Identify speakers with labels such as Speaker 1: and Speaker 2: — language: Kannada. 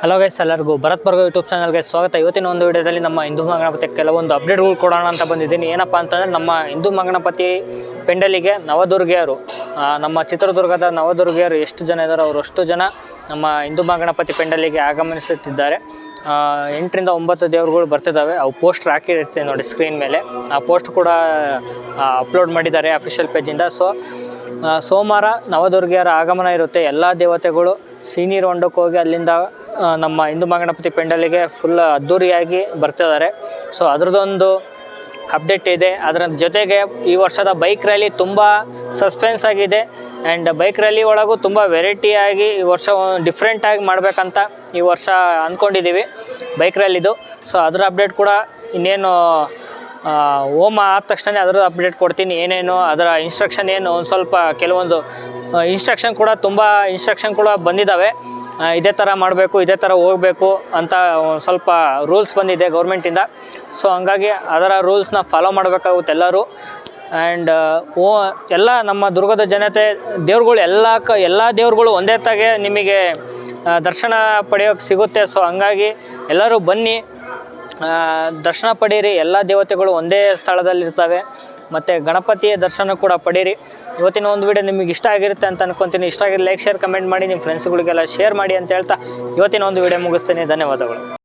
Speaker 1: ಹಲೋ ಗೈಸ್ ಎಲ್ಲರಿಗೂ ಭರತ್ ಬರ್ಗೋ ಯೂಟ್ಯೂಬ್ ಚಾನಲ್ಗೆ ಸ್ವಾಗತ. ಇವತ್ತಿನ ಒಂದು ವಿಡಿಯೋದಲ್ಲಿ ನಮ್ಮ ಹಿಂದೂ ಮಂಗಣಪತಿ ಕೆಲವೊಂದು ಅಪ್ಡೇಟ್ಗಳು ಕೊಡೋಣ ಅಂತ ಬಂದಿದ್ದೀನಿ. ಏನಪ್ಪ ಅಂತಂದರೆ ನಮ್ಮ ಹಿಂದೂ ಮಂಗಣಪತಿ ಪೆಂಡಲಿಗೆ ನವದುರ್ಗಿಯರು ನಮ್ಮ ಚಿತ್ರದುರ್ಗದ ನವದುರ್ಗಿಯರು ಎಷ್ಟು ಜನ ಇದ್ದಾರೋ ಅವರು ಅಷ್ಟು ಜನ ನಮ್ಮ ಹಿಂದೂ ಮಂಗಣಪತಿ ಪೆಂಡಲಿಗೆ ಆಗಮನಿಸುತ್ತಿದ್ದಾರೆ ಎಂಟರಿಂದ ಒಂಬತ್ತು ದೇವರುಗಳು ಬರ್ತಿದ್ದಾವೆ ಅವು ಪೋಸ್ಟರ್ ಹಾಕಿರುತ್ತೆ ನೋಡಿ ಸ್ಕ್ರೀನ್ ಮೇಲೆ. ಆ ಪೋಸ್ಟ್ ಕೂಡ ಅಪ್ಲೋಡ್ ಮಾಡಿದ್ದಾರೆ ಅಫಿಷಿಯಲ್ ಪೇಜಿಂದ ಸೊ ಸೋಮವಾರ ನವದುರ್ಗಿಯರ ಆಗಮನ ಇರುತ್ತೆ. ಎಲ್ಲ ದೇವತೆಗಳು ಹೊಂಡಕ್ಕೆ ಹೋಗಿ ಅಲ್ಲಿಂದ ನಮ್ಮ ಹಿಂದೂ ಮಹಾಗಣಪತಿ ಪೆಂಡಲಿಗೆ ಫುಲ್ ಅದ್ಧೂರಿಯಾಗಿ ಬರ್ತಿದ್ದಾರೆ. ಸೊ ಅದ್ರದ್ದೊಂದು ಅಪ್ಡೇಟ್ ಇದೆ. ಅದರ ಜೊತೆಗೆ ಈ ವರ್ಷದ ಬೈಕ್ ರ್ಯಾಲಿ ತುಂಬ ಸಸ್ಪೆನ್ಸ್ ಆಗಿದೆ ಆ್ಯಂಡ್ ಬೈಕ್ ರ್ಯಾಲಿ ಒಳಗೂ ತುಂಬ ವೆರೈಟಿಯಾಗಿ ಈ ವರ್ಷ ಡಿಫ್ರೆಂಟಾಗಿ ಮಾಡಬೇಕಂತ ಈ ವರ್ಷ ಅಂದ್ಕೊಂಡಿದ್ದೀವಿ ಬೈಕ್ ರ್ಯಾಲಿದು ಸೊ ಅದರ ಅಪ್ಡೇಟ್ ಕೂಡ ಇನ್ನೇನು ಹೋಮ ಆದ ತಕ್ಷಣ ಅದರ ಅಪ್ಡೇಟ್ ಕೊಡ್ತೀನಿ. ಏನೇನು, ಅದರ ಇನ್ಸ್ಟ್ರಕ್ಷನ್ ಏನು, ಒಂದು ಸ್ವಲ್ಪ ಕೆಲವೊಂದು ಇನ್ಸ್ಟ್ರಕ್ಷನ್ ಕೂಡ ತುಂಬ ಇನ್ಸ್ಟ್ರಕ್ಷನ್ ಕೂಡ ಬಂದಿದ್ದಾವೆ ಇದೇ ಥರ ಮಾಡಬೇಕು, ಇದೇ ಥರ ಹೋಗಬೇಕು ಅಂತ ಸ್ವಲ್ಪ ರೂಲ್ಸ್ ಬಂದಿದೆ ಗೌರ್ಮೆಂಟಿಂದ ಸೊ ಹಂಗಾಗಿ ಅದರ ರೂಲ್ಸ್ನ ಫಾಲೋ ಮಾಡಬೇಕಾಗುತ್ತೆ ಎಲ್ಲರೂ. ಆ್ಯಂಡ್ ಓ, ಎಲ್ಲ ನಮ್ಮ ದುರ್ಗದ ಜನತೆ, ದೇವ್ರುಗಳು ಎಲ್ಲ ಕ, ಎಲ್ಲ ದೇವ್ರುಗಳು ಒಂದೇ ತಾಗೆ ನಿಮಗೆ ದರ್ಶನ ಪಡೆಯೋಕ್ಕೆ ಸಿಗುತ್ತೆ. ಸೊ ಹಂಗಾಗಿ ಎಲ್ಲರೂ ಬನ್ನಿ. ದರ್ಶನ ಪಡೀರಿ. ಎಲ್ಲ ದೇವತೆಗಳು ಒಂದೇ ಸ್ಥಳದಲ್ಲಿರ್ತವೆ. ಮತ್ತು ಗಣಪತಿಯ ದರ್ಶನ ಕೂಡ ಪಡೀರಿ. ಇವತ್ತಿನ ಒಂದು ವಿಡಿಯೋ ನಿಮಗೆ ಇಷ್ಟ ಆಗಿರುತ್ತೆ ಅಂತ ಅನ್ಕೊತೀನಿ. ಇಷ್ಟ ಆಗಿದ್ರೆ ಲೈಕ್ ಶೇರ್ ಕಮೆಂಟ್ ಮಾಡಿ. ನಿಮ್ಮ ಫ್ರೆಂಡ್ಸ್ಗಳಿಗೆಲ್ಲ ಶೇರ್ ಮಾಡಿ ಅಂತ ಹೇಳ್ತಾ ಇವತ್ತಿನ ಒಂದು ವಿಡಿಯೋ ಮುಗಿಸ್ತೀನಿ. ಧನ್ಯವಾದಗಳು.